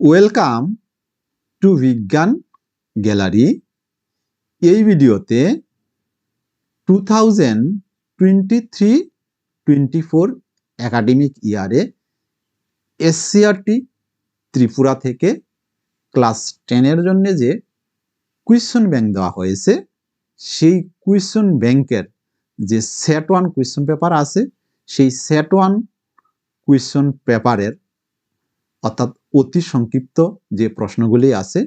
Welcome to বিজ্ঞান gallery এই ভিডিওতে two thousand twenty three twenty four academic ইয়ারে এসসিআরটি ত্রিপুরা থেকে ক্লাস টেনের জন্য যে কুয়েশন ব্যাংক দেওয়া হয়েছে, সেই কুয়েশন ব্যাংকের যে সেট ওয়ান কুয়েশন পেপার আছে, সেই সেট ওয়ান কুয়েশন পেপারের অর্থাৎ অতি সংক্ষিপ্ত যে প্রশ্নগুলি আছে,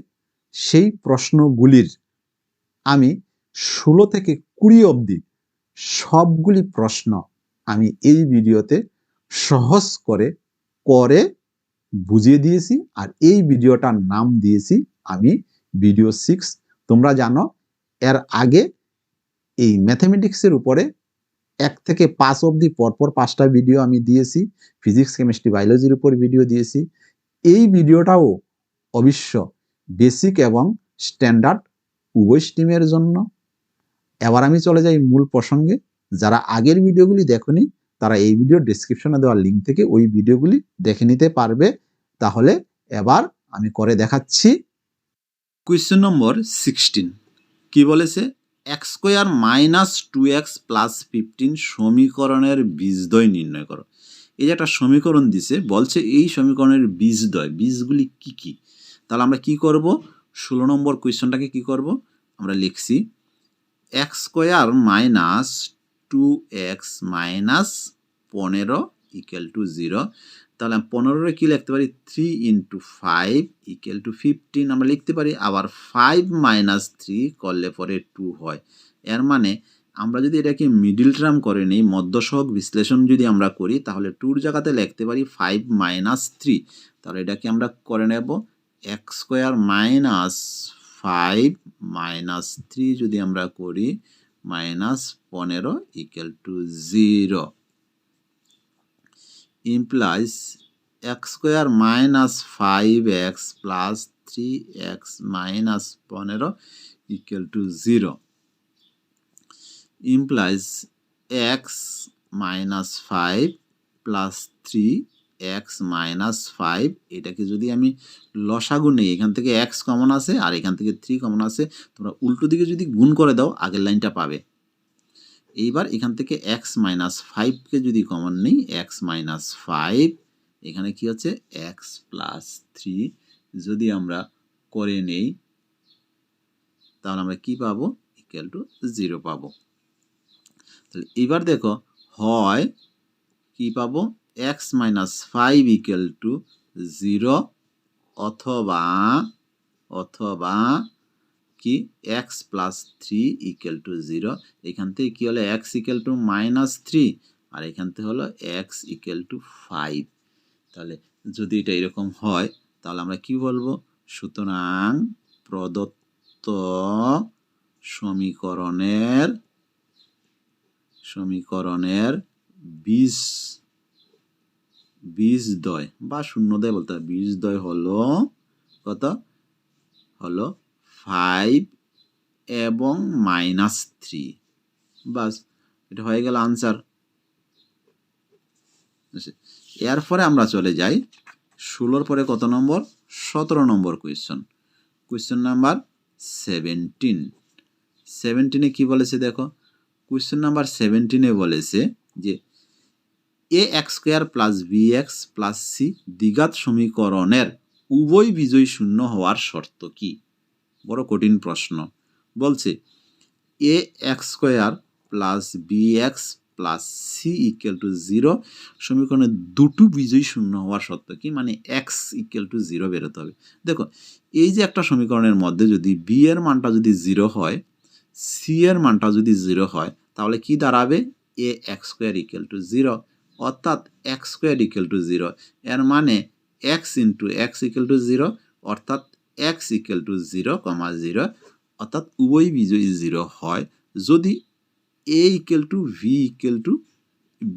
সেই প্রশ্নগুলির আমি ষোলো থেকে কুড়ি অবধি সবগুলি প্রশ্ন আমি এই ভিডিওতে সহজ করে করে বুঝিয়ে দিয়েছি আর এই ভিডিওটার নাম দিয়েছি আমি ভিডিও সিক্স। তোমরা জানো, এর আগে এই ম্যাথামেটিক্সের উপরে এক থেকে পাঁচ অবধি পরপর পাঁচটা ভিডিও আমি দিয়েছি ফিজিক্স কেমিস্ট্রি বায়োলজির উপর ভিডিও দিয়েছি এই ভিডিওটাও অবশ্য বেসিক এবং স্ট্যান্ডার্ড উভয় স্ট্রিমের জন্য। এবার আমি চলে যাই মূল প্রসঙ্গে। যারা আগের ভিডিওগুলি দেখনি, তারা এই ভিডিও ডিসক্রিপশনে দেওয়া লিঙ্ক থেকে ওই ভিডিওগুলি দেখে নিতে পারবে। তাহলে এবার আমি করে দেখাচ্ছি। কোয়েশ্চেন নম্বর সিক্সটিন কি বলেছে? X square minus two x plus fifteen সমীকরণের বীজদ্বয় নির্ণয় করো। এই যে একটা সমীকরণ দিছে, বলছে এই সমীকরণের বীজদ্বয়, বীজগুলি কি কি? তাহলে আমরা কি করব? ষোলো নম্বর কোয়েশ্চনটাকে কি করব? আমরা লিখছি x square minus two x minus পনেরো ইকুয়াল টু জিরো তাহলে আমি পনেরোরে কী লিখতে পারি? Three into five equal to fifteen আমরা লিখতে পারি, আবার ফাইভ মাইনাস থ্রি করলে পরে টু হয়। এর মানে আমরা যদি এটাকে মিডিল টার্ম করে নিই মধ্যসহক বিশ্লেষণ যদি আমরা করি, তাহলে টুর জায়গাতে লিখতে পারি ফাইভ মাইনাস থ্রি তাহলে এটাকে আমরা করে নেব x square minus five minus three যদি আমরা করি মাইনাস পনেরো equal to zero implies x square minus 5x plus 3x minus 15 equal to 0 implies x minus 5 plus 3x minus 5 এটাকে যদি আমি লসাগু নেই, এখান থেকে x কমন আছে আর এখান থেকে 3 কমন আছে তোমরা উল্টো দিকে যদি গুণ করে দাও, আগের লাইনটা পাবে। এইবার এখান থেকে এক্স মাইনাস ফাইভকে যদি কমন নেই এক্স মাইনাস ফাইভ এখানে কি হচ্ছে এক্স প্লাস থ্রি যদি আমরা করে নেই, তাহলে আমরা কি পাবো? ইকুয়াল টু জিরো পাবো। তাহলে এবার দেখো হয় কি পাবো? X minus five equal to zero অথবা অথবা কি? X plus three equal to zero এখান থেকে কী হলো? X equal to minus three আর এখান থেকে হলো এক্স ইকুয়াল টু ফাইভ তাহলে যদি এটা এরকম হয়, তাহলে আমরা কি বলব? সুতরাং প্রদত্ত সমীকরণের সমীকরণের বীজ, বীজদ্বয়, বা শূন্যদয় বলতে হবে। বীজদ্বয় হলো কত? হলো ফাইভ এবং মাইনাস থ্রি বাস, এটা হয়ে গেল আনসার এরপরে আমরা চলে যাই ষোলোর পরে কত নম্বর? সতেরো নম্বর কোয়েশ্চন কোয়েশ্চন নাম্বার সেভেন্টিন সেভেন্টিনে কি বলেছে দেখো? কোয়েশ্চন নাম্বার সেভেন্টিনে বলেছে যে a x square plus b x plus c দ্বিঘাত সমীকরণের উভয় বিজয়ী শূন্য হওয়ার শর্ত কি? বড় কঠিন প্রশ্ন। বলছে a x square plus b x plus c equal to zero সমীকরণে দুটো বিজয়ী শূন্য হওয়ার সত্ত্বে কি? মানে এক্স ইকুয়াল টু জিরো বেরোতে হবে। দেখো এই যে একটা সমীকরণের মধ্যে যদি বি এর মানটা যদি জিরো হয় সি এর মানটা যদি জিরো হয়, তাহলে কি দাঁড়াবে? A x square equal to zero অর্থাৎ x square equal to zero এর মানে x into x equal to zero অর্থাৎ x equal to zero comma zero অর্থাৎ উভয় বিজয়ী জিরো হয়। যদি a equal to v equal to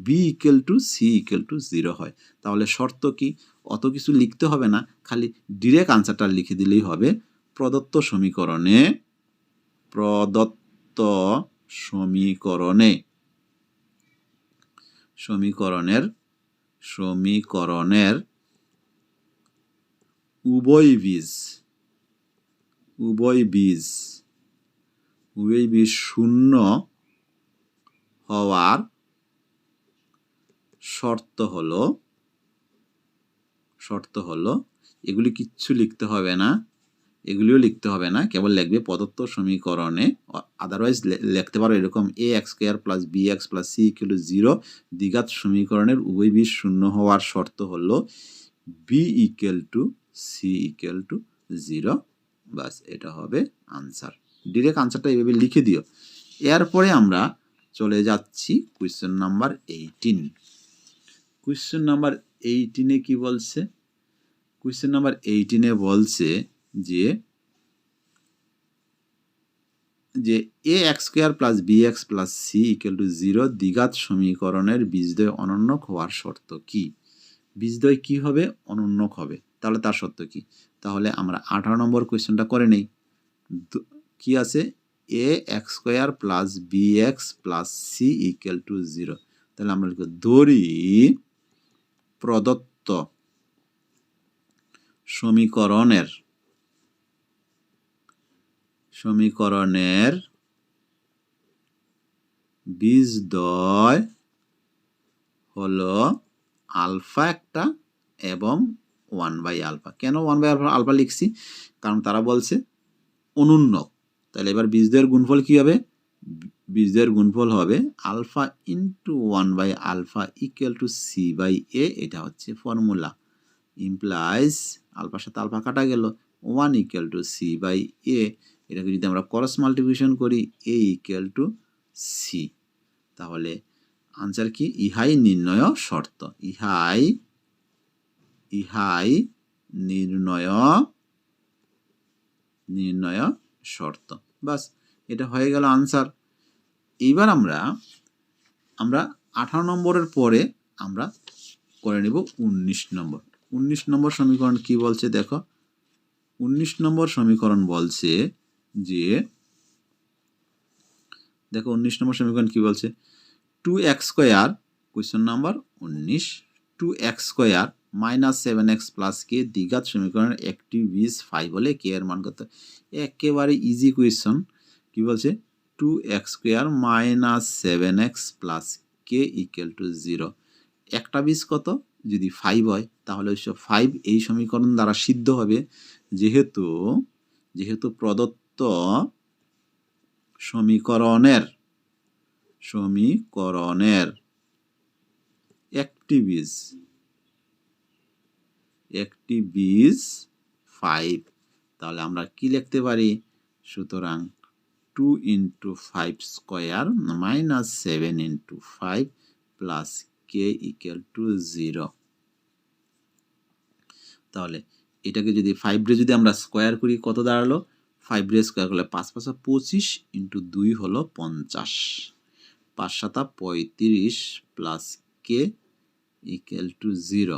b equal to c equal to zero হয়, তাহলে শর্ত কি? অত কিছু লিখতে হবে না, খালি ডিরেক্ট আনসারটা লিখে দিলেই হবে। প্রদত্ত সমীকরণে প্রদত্ত সমীকরণে। সমীকরণের সমীকরণের উভয় বীজ উভয় বীজ উভয় বীজ শূন্য হওয়ার শর্ত হলো শর্ত হলো এগুলি কিচ্ছু লিখতে হবে না। এগুলিও লিখতে হবে না, কেবল লিখবে প্রদত্ত সমীকরণে। আদারওয়াইজ লিখতে পারো এরকম a x square plus b x plus c equal zero দ্বিঘাত সমীকরণের উভয় বীজ শূন্য হওয়ার শর্ত হলো b equal to c equal to zero বাস এটা হবে আনসার ডিরেক্ট আনসারটা এইভাবে লিখে দিও। এরপরে আমরা চলে যাচ্ছি question number eighteen question number এইটিনে কি বলছে? কোয়েশ্চেন নাম্বার এইটিনে বলছে যে যে a x square plus b x plus c equal to zero দ্বিঘাত সমীকরণের বীজদ্বয় অনন্যক হওয়ার শর্ত কি? বীজদ্বয় কি হবে? অনন্যক হবে। তাহলে তার শর্ত কি? তাহলে আমরা আঠারো নম্বর কোয়েশ্চেনটা করে নেই। কি আছে? A x square plus b x plus c equal to zero তাহলে আমরা লিখব ধরি প্রদত্ত সমীকরণের সমীকরণের বীজদ্বয় হলো আলফা একটা এবং ওয়ান বাই আলফা। কেন ওয়ান বাই আলফা আলফা লিখছি? কারণ তারা বলছে অনুন্নক তাহলে এবার বীজদ্বয়ের গুণফল কি হবে? বীজদ্বয়ের গুণফল হবে alpha into one by alpha equal to c by a. এটা হচ্ছে ফর্মুলা। ইমপ্লাইজ আলফার সাথে আলফা কাটা গেল। One equal to c by a. এটাকে যদি আমরা ক্রস মাল্টিপ্লিকেশন করি এ ইকুয়াল টু সি তাহলে আনসার কি? ইহাই নির্ণয় শর্ত। ইহাই ইহাই নির্ণয় নির্ণয় শর্ত। বাস এটা হয়ে গেল আনসার এইবার আমরা আমরা আঠারো নম্বরের পরে আমরা করে নেব উনিশ নম্বর। উনিশ নম্বর সমীকরণ কি বলছে দেখো? উনিশ নম্বর সমীকরণ বলছে যে দেখো উনিশ নম্বর সমীকরণ কি বলছে? Two x square question number উনিশ। Two x square minus seven x plus k দ্বিঘাত সমীকরণের একটি বীজ ফাইভ হলে কে এর মান কত? একেবারে ইজি কোয়েশ্চন কি বলছে? Two x square minus seven x plus k equal to zero একটা বীজ কত? যদি ফাইভ হয়, তাহলে ফাইভ এই সমীকরণ দ্বারা সিদ্ধ হবে। যেহেতু যেহেতু প্রদত্ত সমীকরণের সমীকরণের বীজ, একটি বীজ ফাইভ তাহলে আমরা কি লিখতে পারি? সুতরাং two into five square minus seven into five plus k equal to zero তাহলে এটাকে যদি ফাইভ রে যদি আমরা স্কোয়ার করি, কত দাঁড়াল? ফাইভ রে স্কোয়ার করলে পাঁচ পাঁচা পঁচিশ ইন্টু দুই হলো পঞ্চাশ। পাঁচ সাতা পঁয়ত্রিশ plus k equal to zero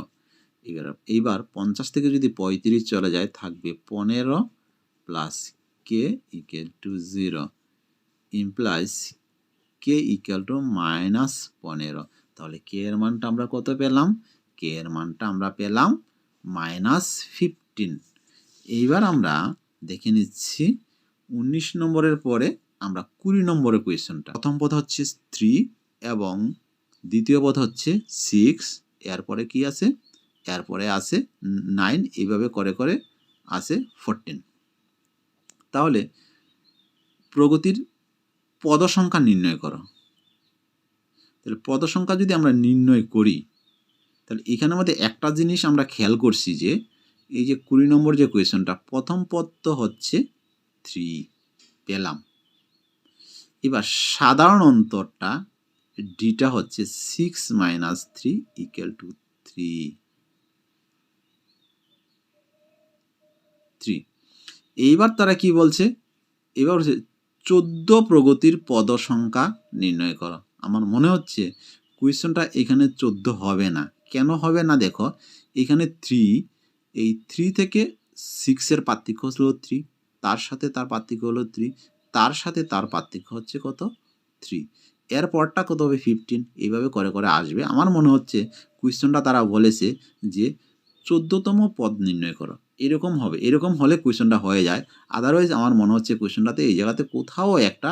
এবার, এইবার পঞ্চাশ থেকে যদি পঁয়ত্রিশ চলে যায়, থাকবে পনেরো plus k equal to zero implies k equal to minus পনেরো। তাহলে কে এর মানটা আমরা কত পেলাম? কে এর মানটা আমরা পেলাম মাইনাস ফিফটিন এইবার আমরা দেখে নিচ্ছি। উনিশ নম্বরের পরে আমরা কুড়ি নম্বরের কোয়েশনটা প্রথম পদ হচ্ছে থ্রি এবং দ্বিতীয় পদ হচ্ছে সিক্স এরপরে কি আছে? এরপরে আছে নাইন এইভাবে করে করে আছে ফোরটিন তাহলে প্রগতির পদ সংখ্যা নির্ণয় করো। তাহলে পদ সংখ্যা যদি আমরা নির্ণয় করি, তাহলে এখানের মধ্যে একটা জিনিস আমরা খেয়াল করছি যে এই যে কুড়ি নম্বর যে কোয়েশনটা, প্রথম পদ তো হচ্ছে থ্রি পেলাম। এবার সাধারণ অন্তরটা ডিটা হচ্ছে six minus three equal to three three এইবার তারা কি বলছে? এবার হচ্ছে চোদ্দ প্রগতির পদ সংখ্যা নির্ণয় করো। আমার মনে হচ্ছে কোয়েশনটা এখানে চোদ্দ হবে না। কেন হবে না দেখো? এখানে থ্রি এই থ্রি থেকে সিক্সের পার্থক্য হলো থ্রি তার সাথে তার পার্থক্য হলো থ্রি তার সাথে তার পার্থক্য হচ্ছে কত? থ্রি এর পরটা কত হবে? ফিফটিন এইভাবে করে করে আসবে। আমার মনে হচ্ছে কোয়েশ্চনটা তারা বলেছে যে চোদ্দতম পদ নির্ণয় করো। এরকম হবে। এরকম হলে কোয়েশনটা হয়ে যায়। আদারওয়াইজ আমার মনে হচ্ছে কোয়েশনটাতে এই জায়গাতে কোথাও একটা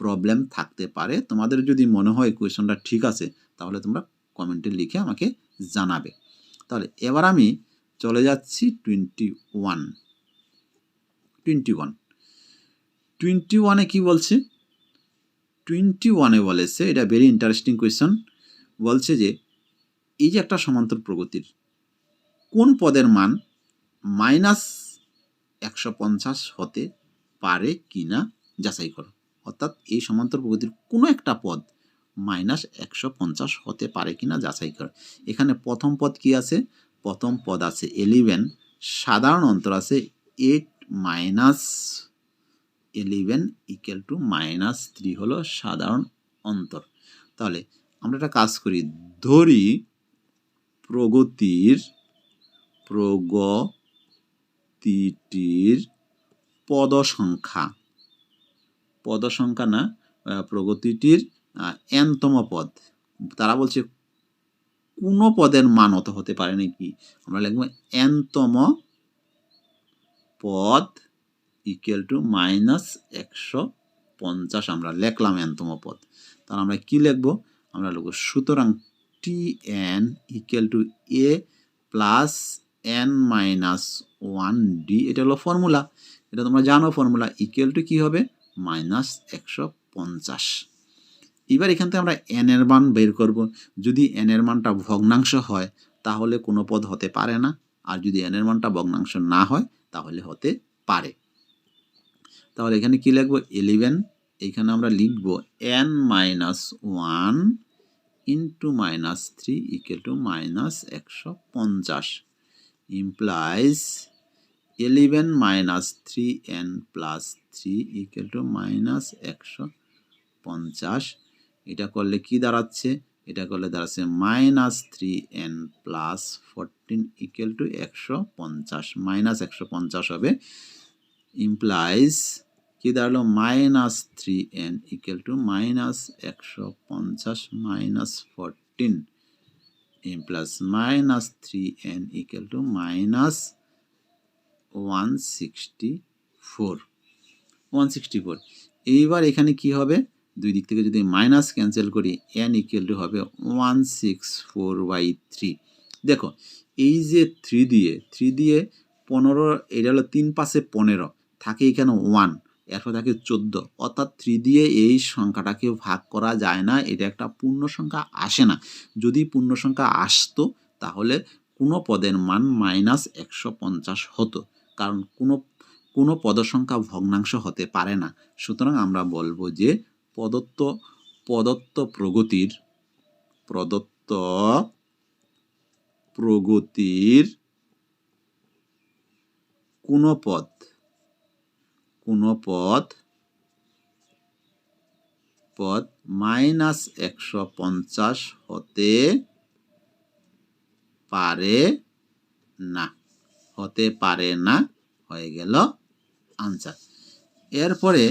প্রবলেম থাকতে পারে। তোমাদের যদি মনে হয় কোয়েশনটা ঠিক আছে, তাহলে তোমরা কমেন্টে লিখে আমাকে জানাবে। তাহলে এবার আমি চলে যাচ্ছি twenty one twenty one twenty ওয়ানে কী বলছে? টোয়েন্টি ওয়ানে বলেছে, এটা ভেরি ইন্টারেস্টিং কোয়েশন বলছে যে, এই যে একটা সমান্তর প্রগতির, কোন পদের মান মাইনাস একশো পঞ্চাশ হতে পারে কি না যাচাই করো। অর্থাৎ এই সমান্তর প্রগতির কোনো একটা পদ মাইনাস একশো পঞ্চাশ হতে পারে কি না যাচাই করো। এখানে প্রথম পদ কি আছে? প্রথম পদ আছে এলিভেন সাধারণ অন্তর আছে eight minus eleven equal to minus three হলো সাধারণ অন্তর। তাহলে আমরা একটা কাজ করি, ধরি প্রগতির প্রগতিটির পদ সংখ্যা পদ সংখ্যা না প্রগতিটির এনতম পদ। তারা বলছে কোনো পদের মান অত হতে পারে নাকি আমরা লিখব এনতম পদ ইকুয়াল টু মাইনাস একশো পঞ্চাশ, আমরা লিখলাম এনতম পদ। তাহলে আমরা কি লিখব? আমরা লিখব সুতরাং t n equal to a plus n minus one d এটা হলো ফর্মুলা এটা তোমরা জানো ফর্মুলা ইকুয়াল টু কী হবে? মাইনাস একশো পঞ্চাশ। এবার এখান থেকে আমরা এন এর মান বের করব। যদি এন এর মানটা ভগ্নাংশ হয়, তাহলে কোনো পদ হতে পারে না। আর যদি এন এর মানটা ভগ্নাংশ না হয়, তাহলে হতে পারে। তাহলে এখানে কি লিখব? ইলেভেন এখানে আমরা লিখব n minus one into minus three equal to minus একশো পঞ্চাশ। Implies eleven minus three n plus three equal to minus একশো পঞ্চাশ। এটা করলে কি দাঁড়াচ্ছে? এটা করলে দাঁড়াচ্ছে minus three n plus fourteen equal to একশো পঞ্চাশ। মাইনাস একশো পঞ্চাশ হবে। ইমপ্লাইজ কি দাঁড়াল? Minus three n equal to minus একশো পঞ্চাশ minus fourteen plus minus three n equal to minus one sixty four one sixty four এইবার এখানে কি হবে? দুই দিক থেকে যদি মাইনাস ক্যান্সেল করি এন ইকুয়াল টু হবে one six four by three দেখো, এই যে থ্রি দিয়ে থ্রি দিয়ে পনেরো, এটা হলো তিন পাশে পনেরো, থাকে এখানে ওয়ান এরপর থাকে চোদ্দ। অর্থাৎ থ্রি দিয়ে এই সংখ্যাটাকে ভাগ করা যায় না, এটা একটা পূর্ণ সংখ্যা আসে না। যদি পূর্ণ সংখ্যা আসতো, তাহলে কোনো পদের মান মাইনাস একশো পঞ্চাশ হতো, কারণ কোনো কোনো পদসংখ্যা ভগ্নাংশ হতে পারে না। সুতরাং আমরা বলব যে প্রদত্ত প্রদত্ত প্রগতির প্রদত্ত প্রগতির কোনো পথ কোনো পথ পথ মাইনাস একশো পঞ্চাশ হতে পারে না, হতে পারে না, হয়ে গেল আনসার এরপরে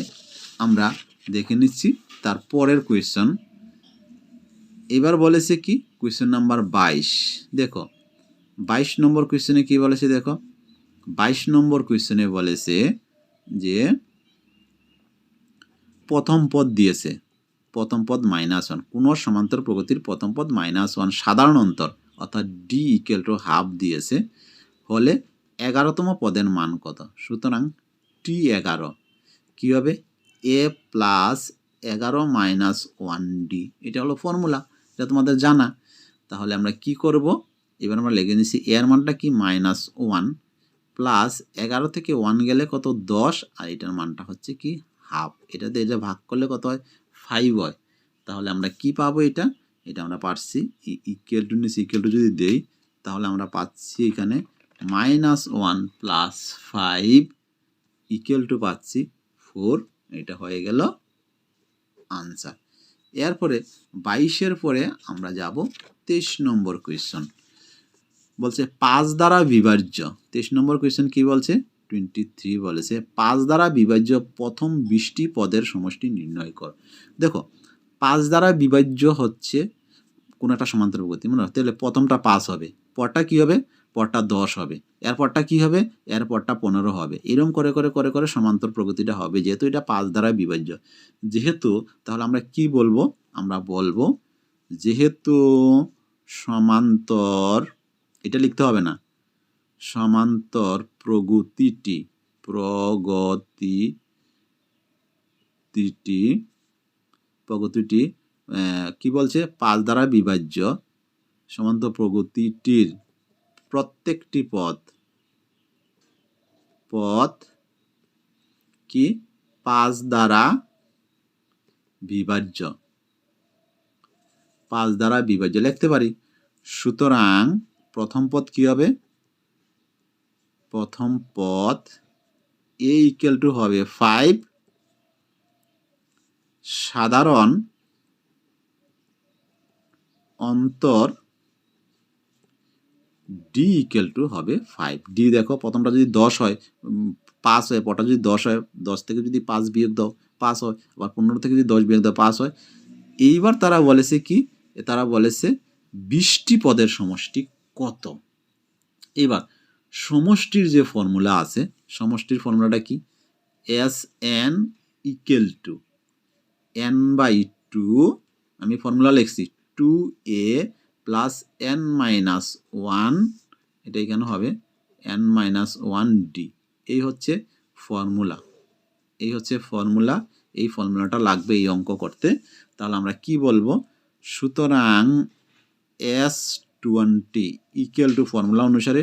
আমরা দেখে নিচ্ছি। তার পরের কোয়েশ্চন এবার বলেছে কি? কোয়েশ্চন নাম্বার বাইশ। দেখো, বাইশ নম্বর কোয়েশ্চনে কি বলেছে দেখো, বাইশ নম্বর কোয়েশ্চনে বলেছে যে, প্রথম পদ দিয়েছে। প্রথম পদ মাইনাস ওয়ান কোনো সমান্তর প্রগতির প্রথম পদ মাইনাস ওয়ান সাধারণ অন্তর, অর্থাৎ ডি ইকুয়াল টু হাফ দিয়েছে। হলে এগারোতম পদের মান কত? সুতরাং টি এগারো। কী হবে? এ প্লাস এগারো মাইনাস ওয়ান ডি এটা হলো ফর্মুলা এটা তোমাদের জানা। তাহলে আমরা কি করব? এবার আমরা লিখে নিচ্ছি এর মানটা কি? মাইনাস ওয়ান প্লাস এগারো থেকে ওয়ান গেলে কত? দশ। আর এটার মানটা হচ্ছে কি? হাফ এটা দিয়ে এটা ভাগ করলে কত হয়? ফাইভ হয়। তাহলে আমরা কি পাবো এটা? এটা আমরা পাচ্ছি ইকুয়াল টু নিস ইকুয়াল টু যদি দেই, তাহলে আমরা পাচ্ছি এখানে minus one plus five equal to পাচ্ছি ফোর এটা হয়ে গেল আনসার এরপরে বাইশের পরে আমরা যাব তেইশ নম্বর কোয়েশ্চন বলছে, পাঁচ দ্বারা বিভাজ্য। তেইশ নম্বর কোয়েশ্চেন কি বলছে? টোয়েন্টি থ্রি বলেছে, পাঁচ দ্বারা বিভাজ্য প্রথম বিশটি পদের সমষ্টি নির্ণয় কর। দেখো, পাঁচ দ্বারা বিভাজ্য হচ্ছে কোনো একটা সমান্তর প্রগতি মনে হয় তাহলে প্রথমটা পাস হবে। পরটা কি হবে? পরটা দশ হবে, এরপরটা কি হবে? এরপরটা পনেরো হবে। এরকম করে করে করে করে সমান্তর প্রগতিটা হবে। যেহেতু এটা পাঁচ দ্বারা বিভাজ্য। যেহেতু, তাহলে আমরা কি বলব? আমরা বলব যেহেতু সমান্তর, এটা লিখতে হবে না, সমান্তর প্রগতিটি প্রগতিটি প্রগতিটি কি বলছে? পাঁচ দ্বারা বিভাজ্য। সমান্তর প্রগতিটির প্রত্যেকটি পথ পথ কি? পাঁচ দ্বারা বিভাজ্য। পাঁচ দ্বারা বিভাজ্য। লিখতে পারি। সুতরাং প্রথম পদ কি হবে? প্রথম পদ এ ইকুয়াল টু হবে ফাইভ সাধারণ অন্তর ডি ইকুয়াল টু হবে ফাইভ ডি দেখো, প্রথমটা যদি দশ হয় পাঁচ হয়, পরটা যদি দশ হয়, দশ থেকে যদি পাঁচ বিয়োগ দাও, পাঁচ হয়, আবার পনেরো থেকে যদি দশ বিয়োগ দাও, পাঁচ হয়। এইবার তারা বলেছে কি? তারা বলেছে বিশটি পদের সমষ্টি কত? এবার, সমষ্টির যে ফর্মুলা আছে, সমষ্টির ফর্মুলাটা কি? S n equal to n by two আমি ফর্মুলা লিখছি two a plus n minus one এটা এখানে হবে এন মাইনাস ওয়ান ডি এই হচ্ছে ফর্মুলা এই হচ্ছে ফর্মুলা এই ফর্মুলাটা লাগবে এই অঙ্ক করতে। তাহলে আমরা কি বলব? সুতরাং s twenty equal to formula অনুসারে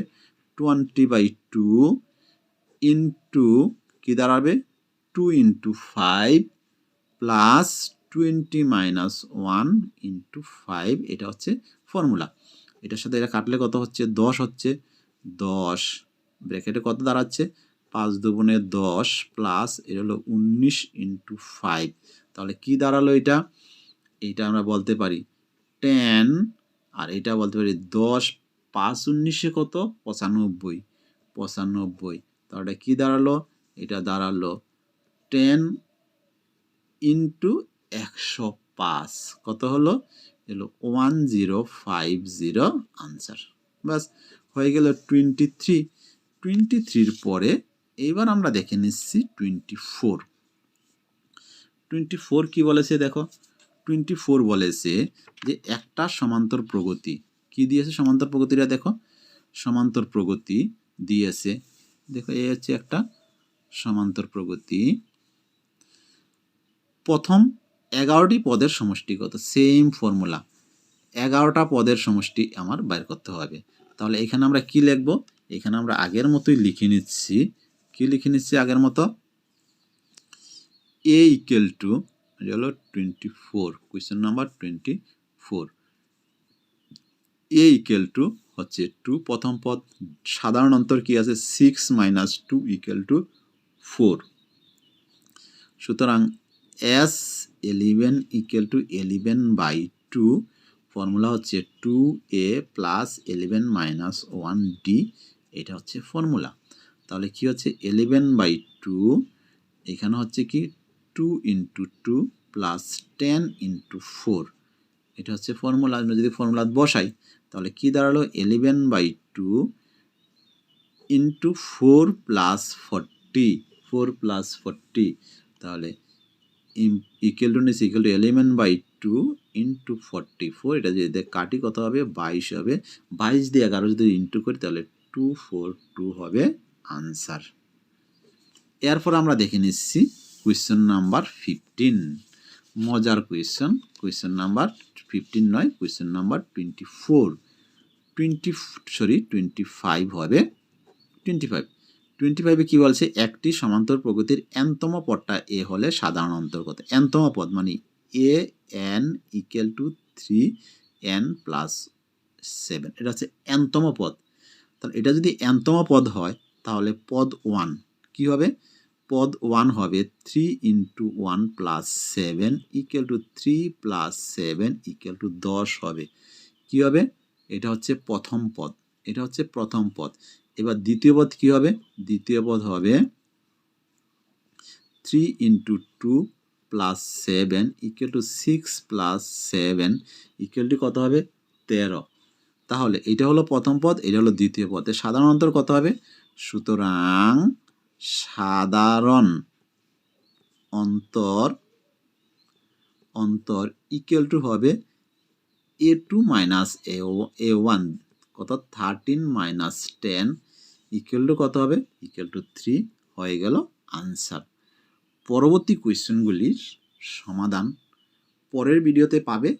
টোয়েন্টি বাই টু ইন্টু কী দাঁড়াবে? Two into five plus twenty minus one into five এটা হচ্ছে ফর্মুলা এটার সাথে এটা কাটলে কত হচ্ছে? দশ হচ্ছে। দশ। ব্র্যাকেটে কত দাঁড়াচ্ছে? পাঁচ দুগুণে দশ প্লাস এটা হলো উনিশ ইন্টু ফাইভ তাহলে কি দাঁড়াল এটা? এইটা আমরা বলতে পারি টেন আর এটা বলতে পারি দশ পাঁচ উনিশে কত? পঁচানব্বই। পঁচানব্বই। তাহলে কি দাঁড়াল? এটা দাঁড়াল টেন ইন্টু একশো পাঁচ। কত হলো? এলো। One zero five zero answer বাস হয়ে গেল টোয়েন্টি থ্রি টোয়েন্টি থ্রির পরে এইবার আমরা দেখে নিচ্ছি টোয়েন্টি ফোর টোয়েন্টি ফোর কী বলেছে দেখো? টোয়েন্টি ফোর বলেছে যে একটা সমান্তর প্রগতি। কি দিয়েছে সমান্তর প্রগতিটা দেখো? সমান্তর প্রগতি দিয়েছে। দেখো, এই হচ্ছে একটা সমান্তর প্রগতি। প্রথম এগারোটি পদের সমষ্টি কত সেম ফর্মুলা এগারোটা পদের সমষ্টি আমার বের করতে হবে। তাহলে এখানে আমরা কি লিখব? এখানে আমরা আগের মতোই লিখে নিচ্ছি। কি লিখে নিচ্ছি আগের মতো? এ ইকুয়াল টু হলো twenty four question number twenty four a equal to হচ্ছে টু প্রথম পদ, সাধারণ অন্তর কি আছে? Six minus two equal to four সুতরাং s eleven equal to eleven by two formula হচ্ছে two a plus eleven minus one d এটা হচ্ছে ফর্মুলা তাহলে কি হচ্ছে? এলিভেন বাই টু এখানে হচ্ছে কি? Two into two plus ten into four এটা হচ্ছে ফর্মুলা আমরা যদি ফর্মুলা বসাই, তাহলে কি দাঁড়াল? Eleven by two into four plus forty four plus forty তাহলে ইকুয়াল টু নিস equal to eleven by two into forty four এটা যদি কাটি কত হবে? বাইশ হবে। বাইশ দিয়ে এগারো যদি ইন্টু করি, তাহলে টু ফোর টু হবে আনসার এরপর আমরা দেখে নিচ্ছি কোয়েশ্চেন নাম্বার ফিফটিন মজার কোয়েশ্চেন কোয়েশ্চেন নাম্বার ফিফটিন নয় question number twenty four twenty sorry twenty five হবে। টোয়েন্টি ফাইভ টোয়েন্টি ফাইভে কী বলছে? একটি সমান্তর প্রগতির এনতম পদটা এ হলে সাধারণ অন্তর্গত। এনতম পদ মানে a n equal to three n plus seven এটা হচ্ছে এনতম পদ। তাহলে এটা যদি এনতম পদ হয়, তাহলে পদ ওয়ান কী হবে? পদ ওয়ান হবে three into one plus seven equal to three plus seven equal to দশ হবে। কী হবে? এটা হচ্ছে প্রথম পদ। এটা হচ্ছে প্রথম পদ। এবার দ্বিতীয় পদ কী হবে? দ্বিতীয় পদ হবে three into two plus seven equal to six plus seven equal to কত হবে? তেরো। তাহলে এটা হলো প্রথম পদ, এটা হলো দ্বিতীয় পদ। অন্তর কত হবে? সুতরাং সাধারণ অন্তর অন্তর ইকুয়াল টু হবে a two minus a one কত? Thirteen minus ten equal to কত হবে? ইকুয়াল টু থ্রি হয়ে গেল আনসার পরবর্তী কোয়েশ্চেনগুলির সমাধান পরের ভিডিওতে পাবে।